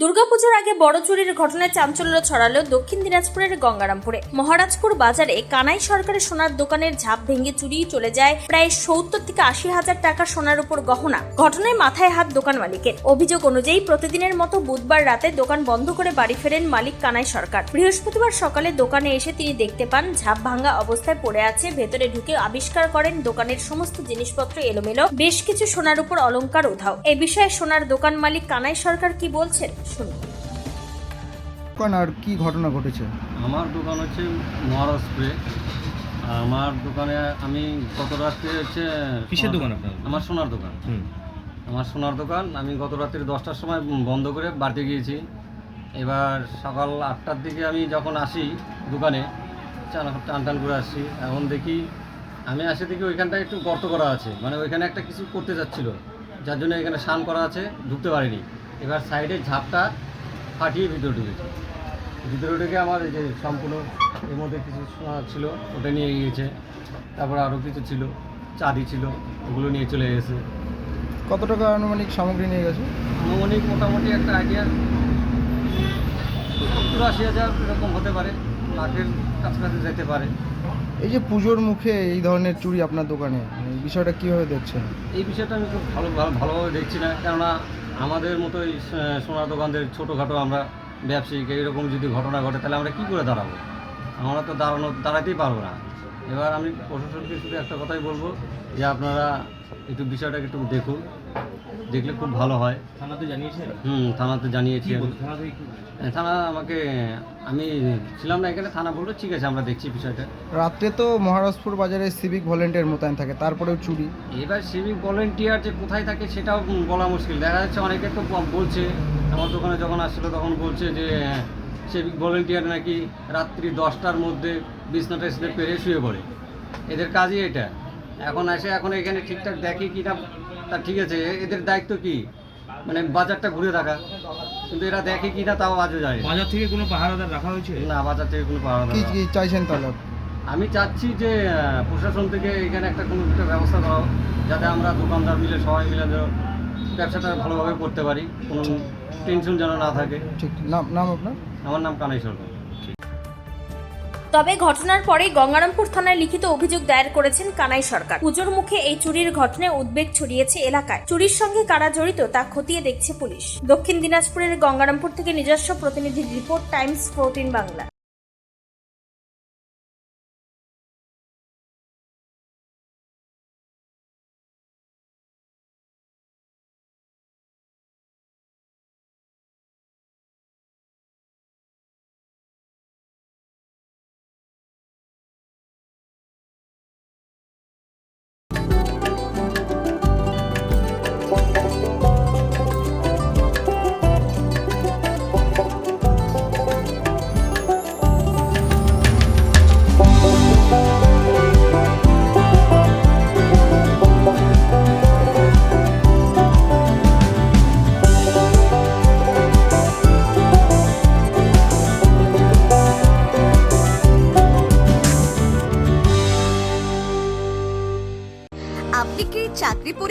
দুর্গাপুজোর আগে বড় চুরির ঘটনায় চাঞ্চল্য ছড়ালো দক্ষিণ দিনাজপুরের গঙ্গারামপুরে। মহারাজপুর বাজারে কানাই সরকারের সোনার দোকানের ঝাঁপ ভেঙে চুরি চলে যায় প্রায় সত্তর থেকে আশি হাজার টাকা সোনার উপর গহনা। ঘটনায় মাথায় হাত দোকান মালিকের। অভিযোগ অনুযায়ী প্রতিদিনের মতো বুধবার রাতে দোকান বন্ধ করে বাড়ি ফেরেন মালিক কানাই সরকার। বৃহস্পতিবার সকালে দোকানে এসে তিনি দেখতে পান, ঝাঁপ ভাঙা অবস্থায় পড়ে আছে, ভেতরে ঢুকে আবিষ্কার করেন দোকানের সমস্ত জিনিসপত্র এলোমেলো, বেশ কিছু সোনার উপর অলঙ্কার উধাও। এ বিষয়ে সোনার দোকান মালিক কানাই সরকার কি বলছেন? দোকান আর কি ঘটনা ঘটেছে? আমার দোকান হচ্ছে মহারাজ স্প্রে। আমার দোকানে আমি গত রাত্রে হচ্ছে কিসের দোকান আপনার? আমার সোনার দোকান। আমার সোনার দোকান আমি গত রাত্রি দশটার সময় বন্ধ করে বাড়িতে গিয়েছি। এবার সকাল আটটার দিকে আমি যখন আসি দোকানে চান টান টান করে আসছি। এখন দেখি আমি আসি দেখি ওইখানটায় একটু গর্ত করা আছে। মানে ওইখানে একটা কিছু করতে যাচ্ছিল। যার জন্য এখানে স্নান করা আছে ঢুকতে পারিনি। এবার সাইডে ঝাপটা ফাটিয়ে ভিতরে ঢুকেছে। ভিতরে ঢুকে আমার এই যে সম্পূর্ণ এর মধ্যে কিছু সোনা ছিল ওটা নিয়ে গিয়েছে। তারপর আরও কিছু ছিল চাঁদি ছিল ওগুলো নিয়ে চলে গেছে। কত টাকা আনুমানিক সামগ্রী নিয়ে গেছে? আনুমানিক মোটামুটি একটা আইডিয়া সত্তর আশি হাজার এরকম হতে পারে লাখের কাছাকাছি যেতে পারে। এই যে পুজোর মুখে এই ধরনের চুরি আপনার দোকানে এই বিষয়টা কীভাবে দেখছেন? এই বিষয়টা আমি খুব ভালো ভালো- ভালোভাবে দেখছি না কেননা আমাদের মতোই সোনার দোকানদের ছোটোখাটো আমরা ব্যবসায়িক এরকম যদি ঘটনা ঘটে, তাহলে আমরা কি করে দাঁড়াবো? আমরা তো দাঁড়ানো, দাঁড়াতেই পারব না। এবার আমি প্রশাসনকে শুধু একটা কথাই বলব যে আপনারা একটু বিষয়টাকে একটু দেখুন। দেখলে খুব ভালো হয়। থানাতে জানিয়েছেন? হুম থানাতে জানিয়েছি? থানা আমাকে আমি ছিলাম না এখানে থানা বলল ঠিক আছে আমরা দেখছি বিষয়টা। রাত্রে তো মহারাজপুর বাজারে সিভিক ভলেন্টিয়ার মোতায়েন থাকে তারপরেও চুরি। এবার সিভিক ভলেন্টিয়ার যে কোথায় থাকে সেটাও বলা মুশকিল। দেখা যাচ্ছে অনেকে তো বলছে আমার দোকানে যখন আসছিল তখন বলছে যে সিভিক ভলেন্টিয়ার নাকি রাত্রি দশটার মধ্যে বিছনাটা এসে পেরে শুয়ে পড়ে। এদের কাজই এটা। এখন এসে এখন এখানে ঠিকঠাক দেখে কি না তা ঠিক আছে এদের দায়িত্ব কি? মানে বাজারটা ঘুরে রাখা কিন্তু এরা দেখে কি না তাও আজও যায় বাজার থেকে কোনো পাহারাদার রাখা হয়েছে? না বাজার থেকে কোনো পাওয়া কি কি চাইছেন তাহলে? আমি চাচ্ছি যে প্রশাসন থেকে এখানে একটা কোনো একটা ব্যবস্থা করা যাতে আমরা দোকানদার মিলে সবাই মিলে যেন ব্যবসাটা ভালোভাবে করতে পারি। কোনো টেনশন যেন না থাকে। ঠিক। নাম নাম আপনার? আমার নাম কানাই সরকার তবে ঘটনার পরেই গঙ্গারামপুর থানায় লিখিত অভিযোগ দায়ের করেছেন কানাই সরকার। পুজোর মুখে এই চুরির ঘটনায় উদ্বেগ ছড়িয়েছে এলাকায়। চুরির সঙ্গে কারা জড়িত তা খতিয়ে দেখছে পুলিশ। দক্ষিণ দিনাজপুরের গঙ্গারামপুর থেকে নিজস্ব প্রতিনিধি রিপোর্ট, টাইমস, ফোরটিন বাংলা।